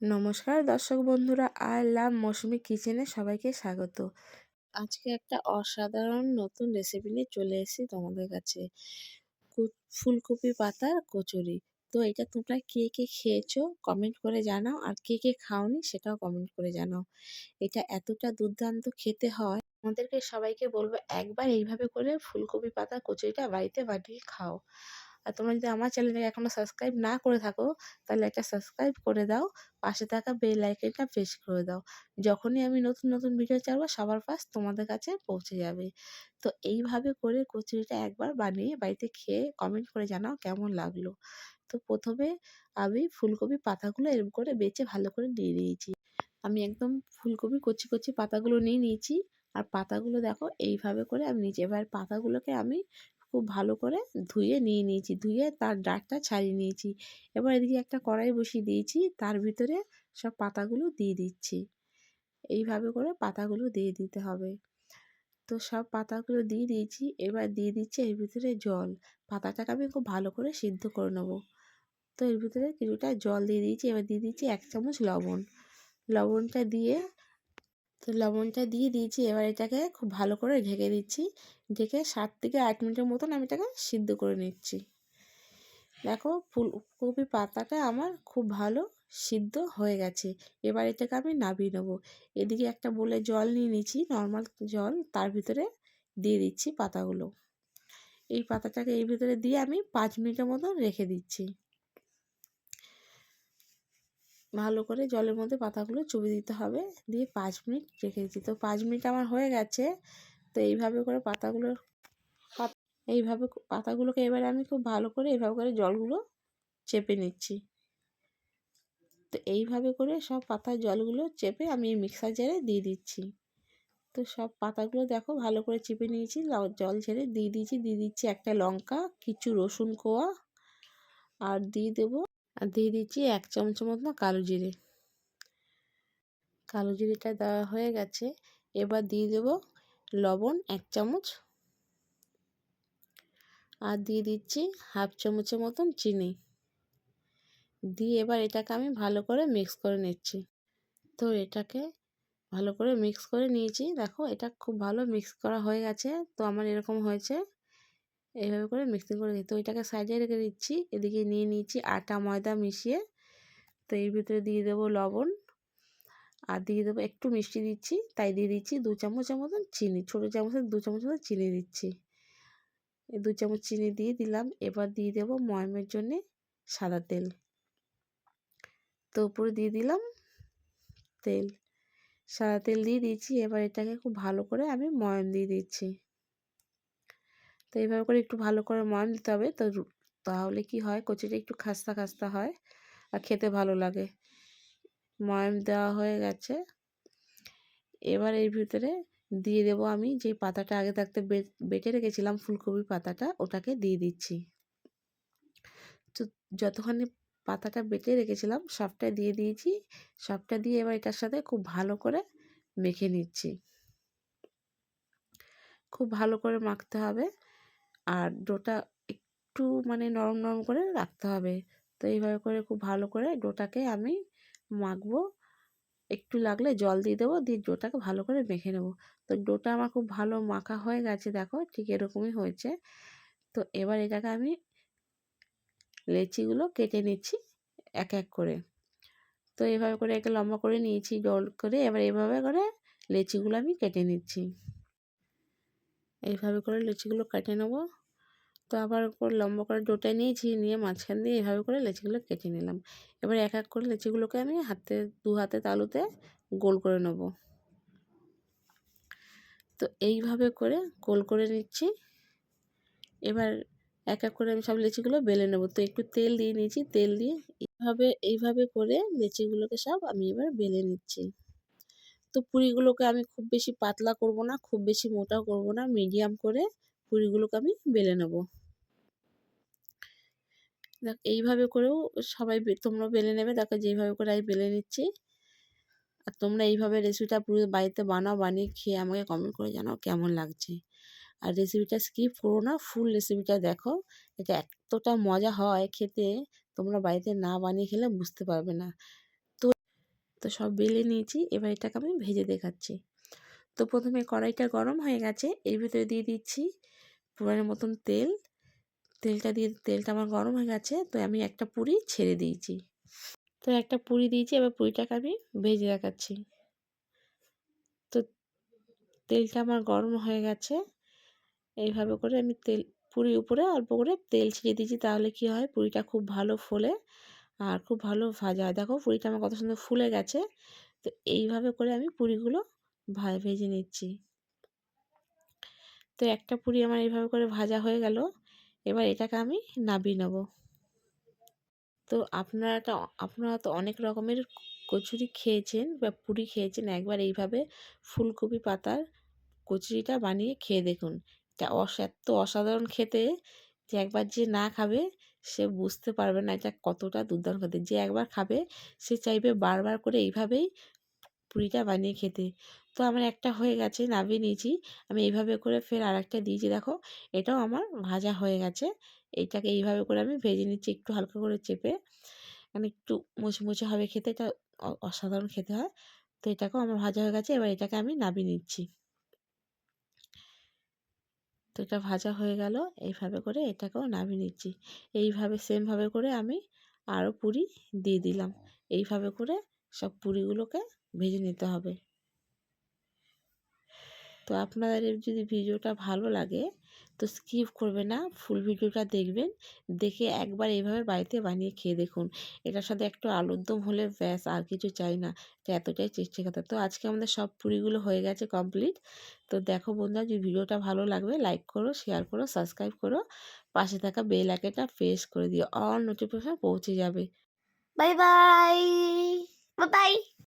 নমস্কার দর্শক বন্ধুরা, আই লাভ মৌসুমি কিচেনে সবাইকে স্বাগত। আজকে একটা অসাধারণ নতুন রেসিপি নিয়ে চলে এসেছি তোমাদের কাছে। ফুলকপি পাতার কচুরি। তো এটা তোমরা কে কে খেয়েছো কমেন্ট করে জানাও, আর কে কে খাওনি সেটাও কমেন্ট করে জানাও। এটা এতটা দুর্দান্ত খেতে হয়, আমাদেরকে সবাইকে বলব একবার এইভাবে করে ফুলকপি পাতা কচুরিটা বাড়িতে বানিয়ে খাও। আর তোমরা যদি আমার চ্যানেলটাকে এখনও সাবস্ক্রাইব না করে থাকো, তাহলে একটা সাবস্ক্রাইব করে দাও, পাশে থাকা বেল আইকনটা প্রেস করে দাও। যখনই আমি নতুন নতুন ভিডিও ছাড়বো, সবার ফার্স্ট তোমাদের কাছে পৌঁছে যাবে। তো এইভাবে করে কচুরিটা একবার বানিয়ে বাড়িতে খেয়ে কমেন্ট করে জানাও কেমন লাগল। তো প্রথমে আমি ফুলকপি পাতাগুলো এরকম করে বেছে ভালো করে নিয়ে নিয়েছি। আমি একদম ফুলকপি কচি কচি পাতাগুলো নিয়ে নিয়েছি। আর পাতাগুলো দেখো, এইভাবে করে আমি নিচে এবার পাতাগুলোকে আমি খুব ভালো করে ধুয়ে নিয়ে নিয়েছি। ধুয়ে তার ডাঁটটা ছাড়িয়ে নিয়েছি। এবার এদিকে একটা কড়াই বসিয়ে দিয়েছি। তার ভিতরে সব পাতাগুলো দিয়ে দিচ্ছি। এইভাবে করে পাতাগুলো দিয়ে দিতে হবে। তো সব পাতাগুলো দিয়ে দিয়েছি। এবার দিয়ে দিচ্ছি এর ভিতরে জল। পাতাটাকে আমি খুব ভালো করে সিদ্ধ করে নেব। তো এর ভিতরে কিছুটা জল দিয়ে দিয়েছি। এবার দিয়ে দিচ্ছি এক চামচ লবণ। লবণটা দিয়ে তো লবণটা দিয়ে দিয়েছি, এবার এটাকে খুব ভালো করে ঢেকে দিচ্ছি। ঢেকে সাত থেকে আট মিনিটের মতন আমি এটাকে সিদ্ধ করে নিচ্ছি। দেখো ফুলকপি পাতাটা আমার খুব ভালো সিদ্ধ হয়ে গেছে। এবার এটাকে আমি নামিয়ে নেব। এদিকে একটা বলে জল নিয়ে নিচ্ছি নর্মাল জল, তার ভিতরে দিয়ে দিচ্ছি পাতাগুলো। এই পাতাটাকে এই ভিতরে দিয়ে আমি পাঁচ মিনিটের মতন রেখে দিচ্ছি। ভালো করে জলের মধ্যে পাতাগুলো চুবি দিতে হবে। দিয়ে পাঁচ মিনিট রেখে দিচ্ছি। তো পাঁচ মিনিট আমার হয়ে গেছে। তো এইভাবে করে পাতাগুলো এইভাবে পাতাগুলোকে এবারে আমি খুব ভালো করে এইভাবে করে জলগুলো চেপে নিচ্ছি। তো এইভাবে করে সব পাতার জলগুলো চেপে আমি মিক্সার জারে দিয়ে দিচ্ছি। তো সব পাতাগুলো দেখো ভালো করে চেপে নিয়েছি। জল ছেড়ে দিয়ে দিয়েছি। দিয়ে দিচ্ছি একটা লঙ্কা, কিছু রসুন কোয়া, আর দিয়ে দেবো আর দিয়ে দিচ্ছি এক চামচ মতো কালো জিরে। কালো জিরেটা দেওয়া হয়ে গেছে। এবার দিয়ে দেব লবণ এক চামচ। আর দিয়ে দিচ্ছি হাফ চামচের মতন চিনি। দিয়ে এবার এটাকে আমি ভালো করে মিক্স করে নিচ্ছি। তো এটাকে ভালো করে মিক্স করে নিয়েছি। দেখো এটা খুব ভালো মিক্স করা হয়ে গেছে। তো আমার এরকম হয়েছে। এইভাবে করে মিক্সিং করে দিই। তো এটাকে সাইডে রেখে দিচ্ছি, এদিকে নিয়ে নিয়েছি আটা, ময়দা মিশিয়ে। তো এর ভিতরে দিয়ে দেবো লবণ। আর দিয়ে দেবো একটু মিষ্টি দিচ্ছি, তাই দিয়ে দিচ্ছি দু চামচের মতন চিনি, ছোটো চামচের দু চামচ মতন চিনি দিচ্ছি। এই দু চামচ চিনি দিয়ে দিলাম, এবার দিয়ে দেবো ময়মের জন্যে সাদা তেল। তো উপরে দিয়ে দিলাম তেল। সাদা তেল দিয়ে দিচ্ছি এবার এটাকে খুব ভালো করে আমি ময়ম দিয়ে দিচ্ছি। তো এইভাবে করে একটু ভালো করে ময়ম দিতে হবে। তো তাহলে কি হয়? কচুটা একটু খাস্তা খাস্তা হয় আর খেতে ভালো লাগে। ময়ম দেওয়া হয়ে গেছে। এবার এর ভিতরে দিয়ে দেবো আমি যে পাতাটা আগে থাকতে বেটে রেখেছিলাম ফুলকপি পাতাটা, ওটাকে দিয়ে দিচ্ছি। তো যতখানি পাতাটা বেটে রেখেছিলাম, সবটা দিয়ে দিয়েছি। সবটা দিয়ে এবার এটার সাথে খুব ভালো করে মেখে নিচ্ছি। খুব ভালো করে মাখতে হবে। আর ডোটা একটু মানে নরম নরম করে রাখতে হবে। তো এইভাবে করে খুব ভালো করে ডোটাকে আমি মাখবো। একটু লাগলে জল দিয়ে দেবো, দিয়ে ডোটাকে ভালো করে মেখে নেব। তো ডোটা আমার খুব ভালো মাখা হয়ে গেছে, দেখো ঠিক এরকমই হয়েছে। তো এবার এটাকে আমি লেচিগুলো কেটে নিচ্ছি এক এক করে। তো এভাবে করে একে লম্বা করে নিয়েছি জল করে এবার এভাবে করে লেচিগুলো আমি কেটে নিচ্ছি। এইভাবে করে লেচিগুলো কেটে নেব। তো আবার করে লম্বা করে ডোটা নিয়েছি, নিয়ে মাঝখান দিয়ে এভাবে করে লেচিগুলো কেটে নিলাম। এবার এক এক করে লেচিগুলোকে আমি হাতে, দু হাতে তালুতে গোল করে নেব। তো এইভাবে করে গোল করে নিচ্ছি। এবার এক এক করে আমি সব লেচিগুলো বেলে নেব। তো একটু তেল দিয়ে নিয়েছি, তেল দিয়ে এইভাবে এইভাবে করে লেচিগুলোকে সব আমি এবার বেলে নিচ্ছি। তো পুরিগুলোকে আমি খুব বেশি পাতলা করব না, খুব বেশি মোটা করব না মিডিয়াম করে পুরিগুলোকে আমি বেলে নেব। দেখ, এইভাবে করেও সবাই তোমরা বেলে নেবে। দেখো, যেইভাবে করে আমি বেলে নিচ্ছি। আর তোমরা এইভাবে রেসিপিটা পুরো বাড়িতে বানাও, বানিয়ে খেয়ে আমাকে কমেন্ট করে জানাও কেমন লাগছে। আর রেসিপিটা স্কিপ করো না ফুল রেসিপিটা দেখো। এটা এতটা মজা হয় খেতে, তোমরা বাড়িতে না বানিয়ে খেলে বুঝতে পারবে না। তো সব বেলে নিয়েছি, এবার এটাকে আমি ভেজে দেখাচ্ছি। তো প্রথমে কড়াইটা গরম হয়ে গেছে, এর ভিতরে দিয়ে দিচ্ছি পুরানের মতন তেল। তেলটা দিয়ে, তেলটা আমার গরম হয়ে গেছে, তো আমি একটা পুরি ছেড়ে দিয়েছি। তো একটা পুরি দিয়েছি, এবার পুরিটাকে আমি ভেজে দেখাচ্ছি। তো তেলটা আমার গরম হয়ে গেছে, এইভাবে করে আমি তেল পুরির উপরে অল্প করে তেল ছিটিয়ে দিয়েছি, তাহলে কি হয়, পুরিটা খুব ভালো ফোলে। আর খুব ভালো ভাজা দেখো পুরিটা আমার কত সুন্দর ফুলে গেছে। তো এইভাবে করে আমি পুরিগুলো ভেজে নিচ্ছি। তো একটা পুরি আমার এইভাবে করে ভাজা হয়ে গেল। এবার এটাকে আমি নাবিয়ে নেব। তো আপনারা আপনারা তো অনেক রকমের কচুরি খেয়েছেন বা পুরি খেয়েছেন। একবার এইভাবে ফুলকপি পাতার কচুরিটা বানিয়ে খেয়ে দেখুন। এটা অস, এত অসাধারণ খেতে। যে একবার যে না খাবে, সে বুঝতে পারবে না এটা কতটা দুর্দান্ত খেতে। যে একবার খাবে, সে চাইবে বারবার করে এইভাবেই পুরিটা বানিয়ে খেতে। তো আমার একটা হয়ে গেছে, নামিয়ে নিয়েছি। আমি এইভাবে করে ফের আর একটা দিয়েছি। দেখো, এটাও আমার ভাজা হয়ে গেছে। এইটাকে এইভাবে করে আমি ভেজে নিচ্ছি, একটু হালকা করে চেপে। মানে একটু মুচমুচে হবে খেতে, এটা অসাধারণ খেতে হয়। তো এটাকেও আমার ভাজা হয়ে গেছে, এবার এটাকে আমি নামিয়ে নিচ্ছি। এটা ভাজা হয়ে গেল। এইভাবে করে এটাকেও নামিয়ে নিচ্ছি। এইভাবে, সেমভাবে করে আমি আরও পুরি দিয়ে দিলাম। এইভাবে করে সব পুরিগুলোকে ভেজে নিতে হবে। তো আপনাদের যদি ভিডিওটা ভালো লাগে তো স্কিপ করবে না ফুল ভিডিওটা দেখবেন, দেখে একবার এইভাবে বাড়িতে বানিয়ে খেয়ে দেখুন। এটার সাথে একটু আলুর দম হলে ব্যাস, আর কিছু চাই না, এটা এতটাই চেষ্টা কথা। তো আজকে আমাদের সব পুরিগুলো হয়ে গেছে কমপ্লিট তো দেখো বন্ধুরা, যদি ভিডিওটা ভালো লাগবে লাইক করো শেয়ার করো সাবস্ক্রাইব করো, পাশে থাকা বেল আইকনটা প্রেস করে দিও অল নোটিফিকেশন পৌঁছে যাবে। Bye bye bye